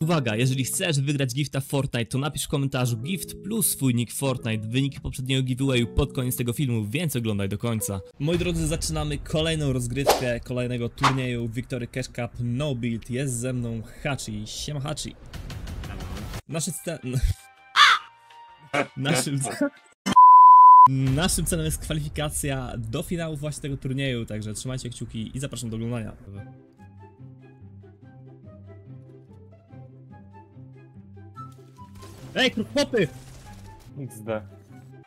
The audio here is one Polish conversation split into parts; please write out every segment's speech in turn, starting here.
Uwaga, jeżeli chcesz wygrać gifta Fortnite, to napisz w komentarzu gift plus swój nick Fortnite. Wyniki poprzedniego giveawayu pod koniec tego filmu, więc oglądaj do końca. Moi drodzy, zaczynamy kolejną rozgrywkę kolejnego turnieju Victory Cash Cup No Build. Jest ze mną Hachi. Siema Hachi. Nasze ce... Naszym... Naszym celem jest kwalifikacja do finału właśnie tego turnieju, także trzymajcie kciuki i zapraszam do oglądania. Ej, chłopy! XD.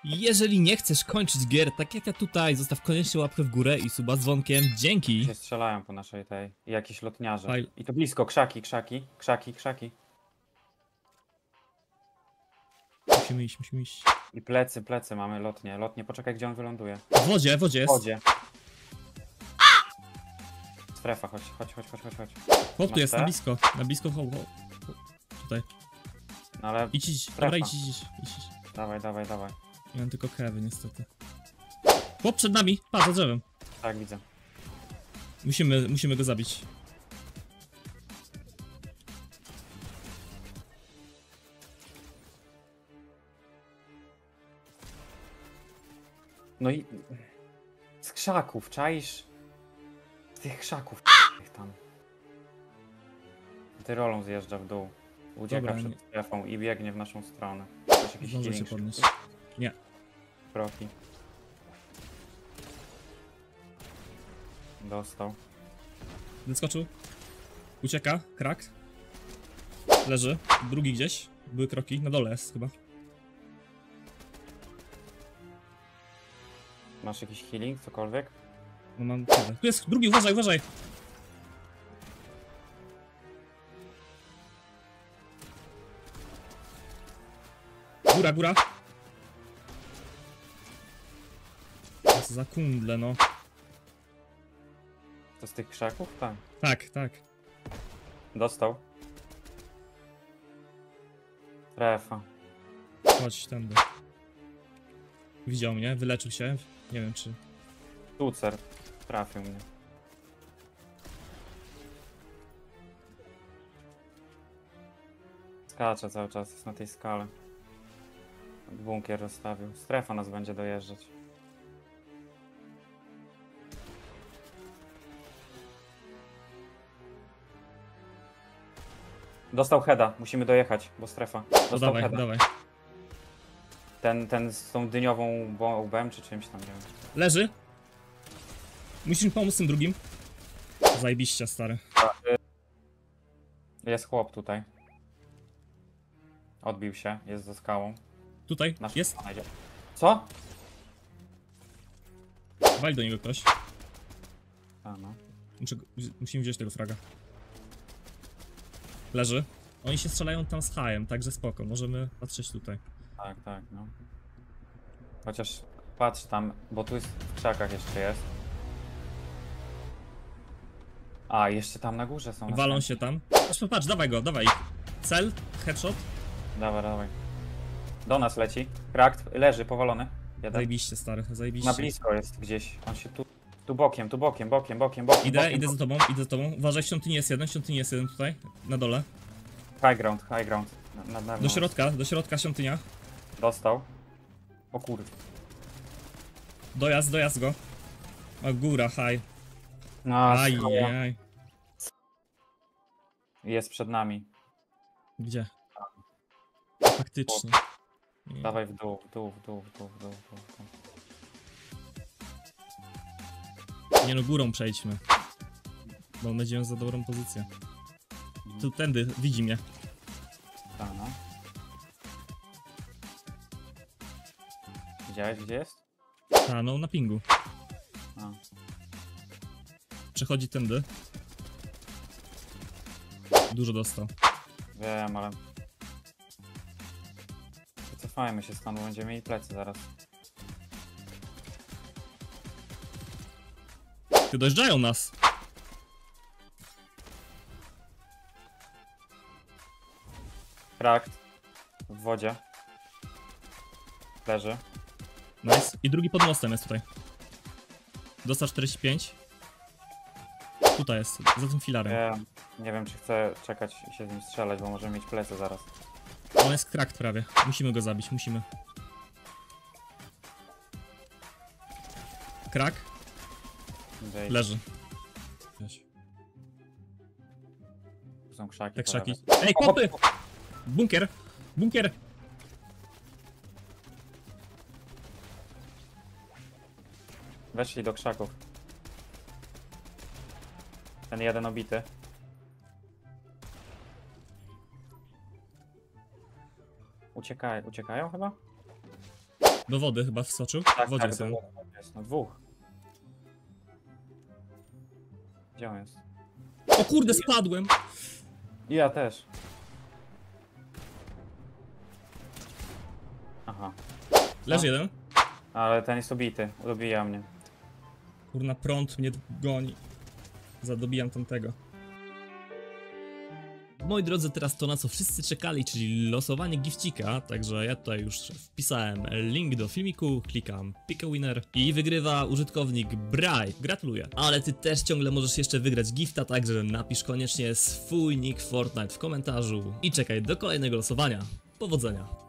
Jeżeli nie chcesz kończyć gier, tak jak ja tutaj, zostaw koniecznie łapkę w górę i suba z dzwonkiem. Dzięki! Się strzelają po naszej tej. I jakieś lotniarze. Fajl. I to blisko, krzaki, krzaki, krzaki, krzaki. Musimy iść, musimy iść. I plecy, plecy mamy, lotnie, lotnie. Poczekaj, gdzie on wyląduje. W wodzie, w wodzie W jest. wodzie. Strefa, chodź, chodź, chodź, chodź, chodź. Chłop tu jest, na blisko, na blisko, ho, ho. Ale Idź, idź, dobra, idź, idź, idź, dawaj, dawaj, dawaj. Ja mam tylko kewy, niestety. Chłop przed nami, patrz za drzewem. Tak, widzę. Musimy, musimy go zabić. No i... Z krzaków, czaisz? Z tych krzaków, tych tam. Tyrolą zjeżdża w dół. Ucieka Dobra, przed nie- strefą i biegnie w naszą stronę. Też jakiś Zdążę się healing podnieść. szybki. Nie. Kroki. Dostał. Wyskoczył. Ucieka, krak. Leży. Drugi gdzieś. Były kroki, na dole jest chyba. Masz jakiś healing, cokolwiek? No mam tyle. Tu jest drugi, uważaj, uważaj! Góra, góra! Co za kundle, no. To z tych krzaków? Tak. Tak, tak. Dostał. Strefa. Chodź tędy. Widział mnie, wyleczył się. Nie wiem czy... Tucer. Trafił mnie. Skacze cały czas, jest na tej skale. Bunkier rozstawił. Strefa nas będzie dojeżdżać. Dostał heada, musimy dojechać, bo strefa. No Dostał dawaj, heada. dawaj. Ten, ten z tą dyniową bombem czy czymś tam, nie wiem. Leży. Musisz mi pomóc tym drugim. Zajebiście, stary. Jest chłop tutaj. Odbił się, jest za skałą. Tutaj, Nasz jest. Co? Wali do niego ktoś. A no. Muszę, musimy wziąć tego fraga. Leży. Oni się strzelają tam z hajem, także spoko. Możemy patrzeć tutaj. Tak, tak, no. Chociaż patrz tam, bo tu jest w krzakach jeszcze jest. A, jeszcze tam na górze są. Walą się tam. Patrz, patrz, dawaj go, dawaj. Cel, headshot. Dawaj, dawaj. Do nas leci. Krakt, leży, powalony. Jeden. Zajebiście, stary, zajebiście. Na blisko jest gdzieś. On się tu, tu bokiem, tu bokiem, bokiem, bokiem, bokiem. Idę, bokiem, idę za tobą, idę za tobą. Uważaj, świątyni jest jeden, świątyni jest jeden tutaj, na dole. High ground, high ground. Na, na, Do środka, do środka świątynia. Dostał. O kurde. Dojazd, dojazd go. O, góra, haj. No. Jest przed nami. Gdzie? Faktycznie. Dawaj w dół, w dół, w dół, w dół, w dół, w dół. w dół. Nie no, górą przejdźmy. Bo będziemy za dobrą pozycję. Tu tędy, widzi mnie. Tak, no. Widziałeś gdzie jest? A, no na pingu. A. Przechodzi tędy. Dużo dostał. Wiem, ale... Wycofajmy się stąd, bo będziemy mieli plecy zaraz. Ty dojeżdżają nas. Krakt. W wodzie. Leży. Nice. I drugi pod mostem jest tutaj. Dostał 45. Tutaj jest, za tym filarem. Wiem. Nie wiem, czy chcę czekać i się z nim strzelać, bo możemy mieć plecy zaraz. On jest krakt prawie. Musimy go zabić, musimy. Krak? Wejdź. Leży. Weź. Tu są krzaki. Te po krzaki. lewej. Ej, kopy! Bunkier! Bunkier! Weszli do krzaków. Ten jeden obity. Uciekaj, uciekają chyba? Do wody chyba wskoczył. Tak, w wodzie tak, jest do wody jest. No dwóch. Gdzie on jest? O kurde, spadłem! I ja też. Aha. Leży jeden. Ale ten jest obity. Dobija mnie. Kurna, prąd mnie goni. Zadobijam tamtego. Moi drodzy, teraz to na co wszyscy czekali, czyli losowanie gifcika, także ja tutaj już wpisałem link do filmiku, klikam pick a winner i wygrywa użytkownik Bright. Gratuluję. Ale ty też ciągle możesz jeszcze wygrać gifta, także napisz koniecznie swój nick Fortnite w komentarzu i czekaj do kolejnego losowania. Powodzenia.